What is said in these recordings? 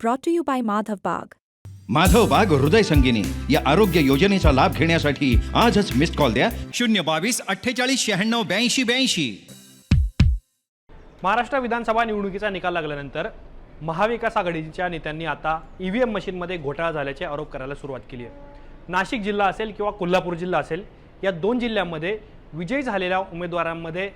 brought to you by Madhav Bagh. Madhav बाग हृदय संगिनी या आरोग्य योजनेचा लाभ घेण्यासाठी आजच मिस्ड कॉल द्या. शून्य बावीस अठ्ठेचाळीस शहाण्णव ब्याऐंशी ब्याऐंशी. महाराष्ट्र विधानसभा निवडणुकीचा निकाल लागल्यानंतर महाविकास आघाडीच्या नेत्यांनी आता ई व्ही एम मशीनमध्ये घोटाळा झाल्याचे आरोप करायला सुरुवात केली आहे. नाशिक जिल्हा असेल किंवा कोल्हापूर जिल्हा असेल या दोन जिल्ह्यांमध्ये विजयी झालेल्या उमेदवारांमध्ये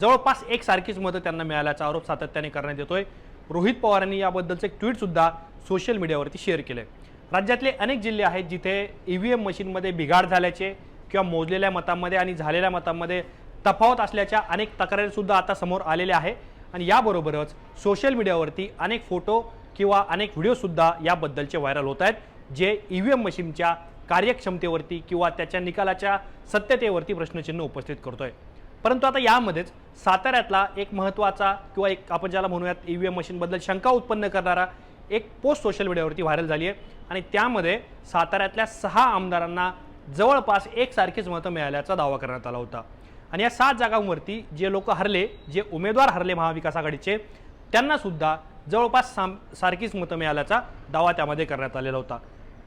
जवळपास एकसारखीच मतं त्यांना मिळाल्याचा आरोप सातत्याने करण्यात येतोय. रोहित पवारांनी याबद्दलचं एक ट्विटसुद्धा सोशल मीडियावरती शेअर केलं. आहे राज्यातले अनेक जिल्हे आहेत जिथे ई व्ही एम मशीनमध्ये बिघाड झाल्याचे किंवा मोजलेल्या मतांमध्ये आणि झालेल्या मतांमध्ये तफावत असल्याच्या अनेक तक्रारीसुद्धा आता समोर आलेल्या आहे. आणि याबरोबरच सोशल मीडियावरती अनेक फोटो किंवा अनेक व्हिडिओसुद्धा याबद्दलचे व्हायरल होत आहेत जे ई व्ही एम मशीनच्या कार्यक्षमतेवरती किंवा त्याच्या निकालाच्या सत्यतेवरती प्रश्नचिन्ह उपस्थित करतोय. परंतु आता यामध्येच साताऱ्यातला एक महत्त्वाचा किंवा एक आपण ज्याला म्हणूयात ई व्ही एम मशीनबद्दल शंका उत्पन्न करणारा एक पोस्ट सोशल मीडियावरती व्हायरल झाली आहे. आणि त्यामध्ये साताऱ्यातल्या सहा आमदारांना जवळपास एकसारखीच मतं मिळाल्याचा दावा करण्यात आला होता. आणि या सात जागांवरती जे लोक हरले जे उमेदवार हरले महाविकास आघाडीचे त्यांनासुद्धा जवळपास साम सारखीच मतं मिळाल्याचा दावा त्यामध्ये करण्यात आलेला होता.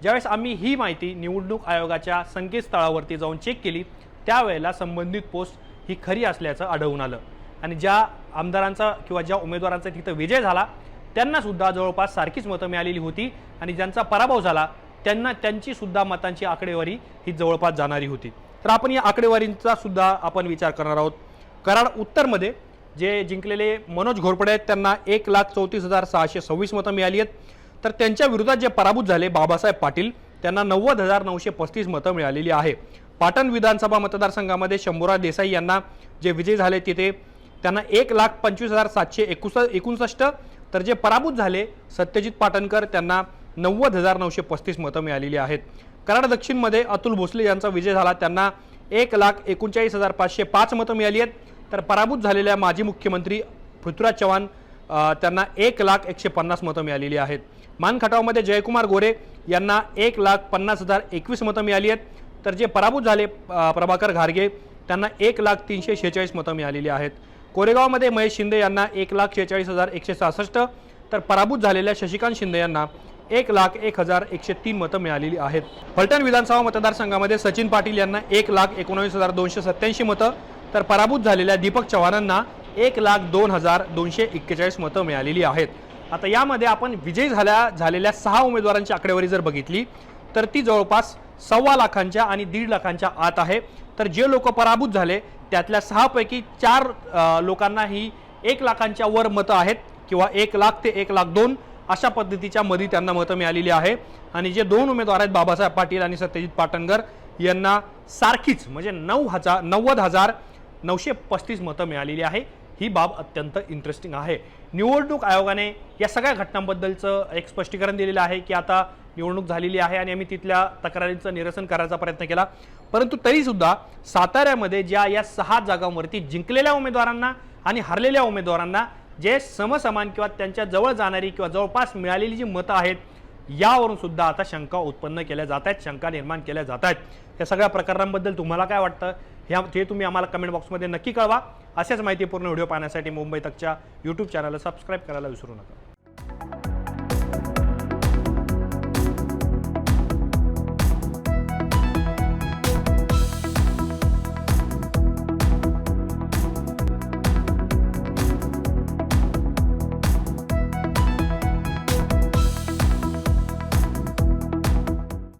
ज्यावेळेस आम्ही ही माहिती निवडणूक आयोगाच्या संकेतस्थळावरती जाऊन चेक केली त्यावेळेला संबंधित पोस्ट ही खरी असल्याचं आढळून आलं. आणि ज्या आमदारांचा किंवा ज्या उमेदवारांचा तिथं विजय झाला त्यांना सुद्धा जवळपास सारखीच मतं मिळालेली होती आणि ज्यांचा पराभव झाला त्यांना त्यांची सुद्धा मतांची आकडेवारी ही जवळपास जाणारी होती. तर आपण या आकडेवारींचा सुद्धा आपण विचार करणार आहोत. कराड उत्तरमध्ये जे जिंकलेले मनोज घोरपडे आहेत त्यांना एक लाख चौतीस हजार सहाशे सव्वीस मतं मिळाली आहेत. तर त्यांच्या विरोधात जे पराभूत झाले बाबासाहेब पाटील त्यांना नव्वद हजार नऊशे पस्तीस मतं मिळालेली आहे. पाटण विधानसभा मतदारसंघामध्ये शंभूराज देसाई यांना जे विजय झाले तिथे त्यांना एक लाख पंचवीस हजार सातशे एकुस एकोणसष्ट तर जे पराभूत झाले सत्यजित पाटणकर त्यांना नव्वद हजार नऊशे पस्तीस मतं मिळालेली आहेत. कराड दक्षिणमध्ये अतुल भोसले यांचा विजय झाला त्यांना एक लाख एकोणचाळीस हजार पाचशे पाच मतं मिळाली आहेत. तर पराभूत झालेल्या माजी मुख्यमंत्री पृथ्वीराज चव्हाण त्यांना एक लाख एकशे पन्नास मतं मिळालेली आहेत. मानखटावमध्ये जयकुमार गोरे यांना एक लाख पन्नास हजार एकवीस मतं मिळाली आहेत. तर जे पराभूत झाले प्रभाकर घारगे त्यांना एक लाख तीनशे शेहेचाळीस मतं मिळालेली आहेत. कोरेगावमध्ये महेश शिंदे यांना एक लाख शेहेचाळीस हजार एकशे सहासष्ट तर पराभूत झालेल्या शशिकांत शिंदे यांना एक लाख एक हजार एकशे तीन मतं मिळालेली आहेत. फलटण विधानसभा मतदारसंघामध्ये सचिन पाटील यांना एक लाख एकोणावीस हजार दोनशे सत्याऐंशी मतं तर पराभूत झालेल्या दीपक चव्हाणांना एक लाख दोन हजार दोनशे एक्केचाळीस मतं मिळालेली आहेत. आता यामध्ये आपण विजयी झाल्या झालेल्या सहा उमेदवारांची आकडेवारी जर बघितली तर ती जवळपास सव्वा लाखांच्या आणि दीड लाखांच्या आत आहे. तर जे लोक पराभूत झाले त्यातल्या सहापैकी चार लोकांना ही एक लाखांच्या वर मतं आहेत किंवा एक लाख ते एक लाख दोन अशा पद्धतीच्या मध्ये त्यांना मतं मिळालेली आहे. आणि जे दोन उमेदवार आहेत बाबासाहेब पाटील आणि सत्यजित पाटणकर यांना सारखीच म्हणजे नऊ हजार नव्वद हजार नऊशे पस्तीस मतं मिळालेली आहे. ही बाब अत्यंत इंटरेस्टिंग आहे. निवडणूक आयोगाने या सगळ्या घटनांबद्दलचं एक स्पष्टीकरण दिलेलं आहे की आता निवडणूक झालेली आहे आणि आम्ही तिथल्या तक्रारींचं निरसन करायचा प्रयत्न केला. परंतु तरीसुद्धा साताऱ्यामध्ये ज्या या सहा जागांवरती जिंकलेल्या उमेदवारांना आणि हरलेल्या उमेदवारांना जे समसमान किंवा त्यांच्या जवळ जाणारी किंवा जवळपास मिळालेली जी मतं आहेत यावरून सुद्धा आता शंका उत्पन्न केल्या जात आहेत शंका निर्माण केल्या जात आहेत. या सगळ्या प्रकारांबद्दल तुम्हाला काय वाटतं? ह्या हे तुम्ही आम्हाला कमेंट बॉक्समध्ये नक्की कळवा. अशाच माहितीपूर्ण व्हिडिओ पाहण्यासाठी मुंबई तकच्या यूट्यूब चॅनलला सबस्क्राईब करायला विसरू नका.